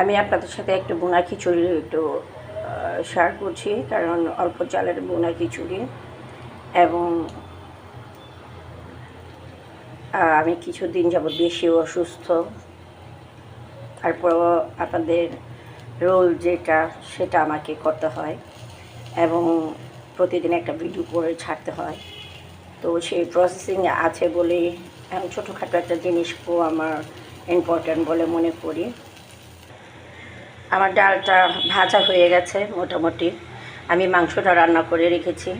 আমি আপনাদের সাথে একটু বোনা খিচুড়ি একটু শেয়ার করছি, কারণ অল্প চালের বোনা খিচুড়ি এবং আমি কিছুদিন যাবৎ বেশি অসুস্থ। তারপরও আপনাদের রোল যেটা, সেটা আমাকে করতে হয় এবং প্রতিদিন একটা ভিডিও করে ছাড়তে হয়। তো সেই প্রসেসিং আছে বলে এমন ছোটোখাটো একটা জিনিসকেও আমার ইম্পর্ট্যান্ট বলে মনে করি। আমার ডালটা ভাজা হয়ে গেছে মোটামুটি। আমি মাংসটা রান্না করে রেখেছি।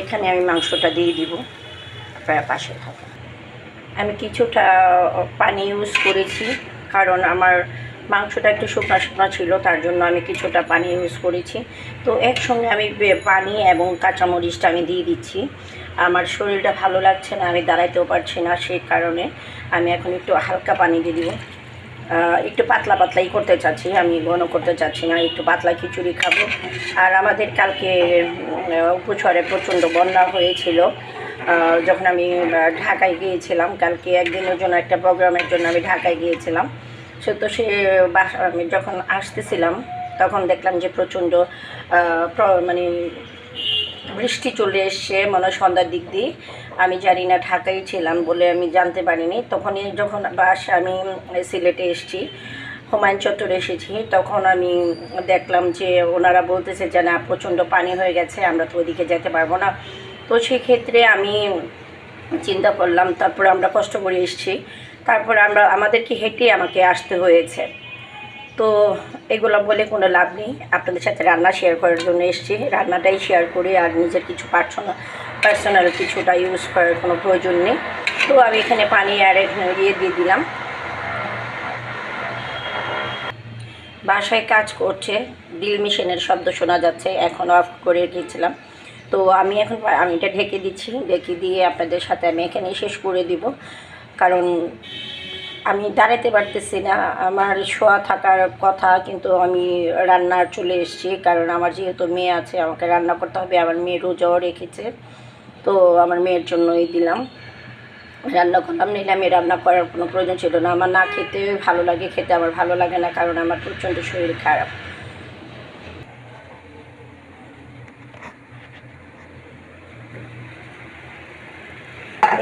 এখানে আমি মাংসটা দিয়ে দিব। আপনারা পাশে থাকুন। আমি কিছুটা পানি ইউজ করেছি। কারণ আমার মাংসটা একটু শুকনা শুকনো ছিল, তার জন্য আমি কিছুটা পানি ইউজ করেছি। তো একসঙ্গে আমি পানি এবং কাঁচামরিচটা আমি দিয়ে দিচ্ছি। আমার শরীরটা ভালো লাগছে না, আমি দাঁড়াইতেও পারছি না সেই কারণে আমি এখন একটু হালকা পানি দিয়ে দিব। একটু পাতলা পাতলাই করতে চাচ্ছি, আমি ঘন করতে চাচ্ছি না, একটু পাতলা খিচুড়ি খাব। আর আমাদের কালকে উপচরে প্রচণ্ড বন্যা হয়েছিল। যখন আমি ঢাকায় গিয়েছিলাম, কালকে একদিনের জন্য একটা প্রোগ্রামের জন্য আমি ঢাকায় গিয়েছিলাম। সে তো সে আমি যখন আসতেছিলাম, তখন দেখলাম যে প্রচণ্ড মানে বৃষ্টি চলে এসছে, মনে হয় সন্ধ্যার দিক দিয়ে। আমি জানি না, ঢাকায় ছিলাম বলে আমি জানতে পারিনি। তখনই যখন বাস আমি সিলেটে এসেছি, হুমায়ুন চত্বরে এসেছি, তখন আমি দেখলাম যে ওনারা বলতেছে যে, না, প্রচণ্ড পানি হয়ে গেছে, আমরা তো ওইদিকে যেতে পারব না। তো সেক্ষেত্রে আমি চিন্তা করলাম, তারপরে আমরা কষ্ট করে এসেছি। তারপর আমরা আমাদেরকে হেঁটে আমাকে আসতে হয়েছে। তো এগুলো বলে কোনো লাভ নেই। আপনাদের সাথে রান্না শেয়ার করার জন্য এসেছি। রান্নাটাই শেয়ার করি আর নিজের কিছু পার্সোনাল পার্সোনাল কিছুটা ইউজ করার কোনো প্রয়োজন নেই। তো আমি এখানে পানি আর এখানে দিয়ে দিলাম। বাসায় কাজ করছে ড্রিল মেশিনের শব্দ শোনা যাচ্ছে, এখন অফ করে রেখেছিলাম তো আমি এখন আমি এটা ঢেকে দিচ্ছি। ঢেকে দিয়ে আপনাদের সাথে আমি এখানে শেষ করে দিব। কারণ আমি দাঁড়াতে পারতেছি না, আমার শোয়া থাকার কথা, কিন্তু আমি রান্নার চলে এসেছি, কারণ আমার যেহেতু মেয়ে আছে, আমাকে রান্না করতে হবে, আমার মেয়ে রোজাও রেখেছে, তো আমার মেয়ের জন্যই দিলাম। রান্না করলাম, নিলে রান্না করার কোনো প্রয়োজন ছিল না, আমার না খেতে ভালো লাগে, খেতে আমার ভালো লাগে না, কারণ আমার প্রচণ্ড শরীর খারাপ।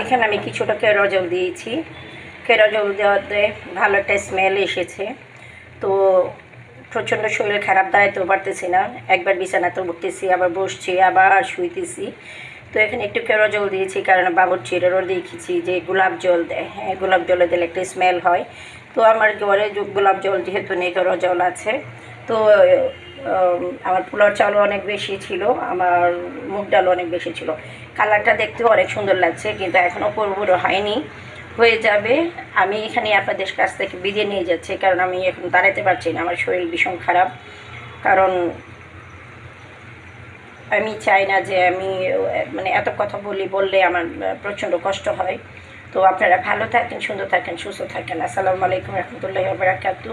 এখানে আমি কিছুটাকে কেরো জল দিয়েছি। কেরো জল দেওয়াতে ভালো একটা স্মেল এসেছে। তো প্রচণ্ড শরীর খারাপ দাঁড়াইতেও পারতেছি না। একবার বিছানাতে উঠতেছি, আবার বসছি, আবার শুইতেছি। তো এখানে একটু কেরো জল দিয়েছি, কারণ বাবুর চিরেরও দেখেছি যে গোলাপ জল দেয়। হ্যাঁ গোলাপ জলে দিলে একটা স্মেল হয়। তো আমার ঘরে গোলাপ জল যেহেতু নেই কেরো জল আছে। তো আমার পোলার চালও অনেক বেশি ছিল, আমার মুগ ডালও অনেক বেশি ছিল। কালারটা দেখতেও অনেক সুন্দর লাগছে, কিন্তু এখনও পুরোপুরো হয়নি। হয়ে যাবে। আমি এখানে আপনাদের কাছ থেকে বিদে নিয়ে যাচ্ছি কারণ আমি এখন দাঁড়াতে পারছি না, আমার শরীর ভীষণ খারাপ। কারণ আমি চাই না যে আমি মানে এত কথা বলি, বললে আমার প্রচণ্ড কষ্ট হয়। তো আপনারা ভালো থাকেন, সুন্দর থাকেন, সুস্থ থাকেন। আসসালামু আলাইকুম রহমতুল্লাহ বারাকাতু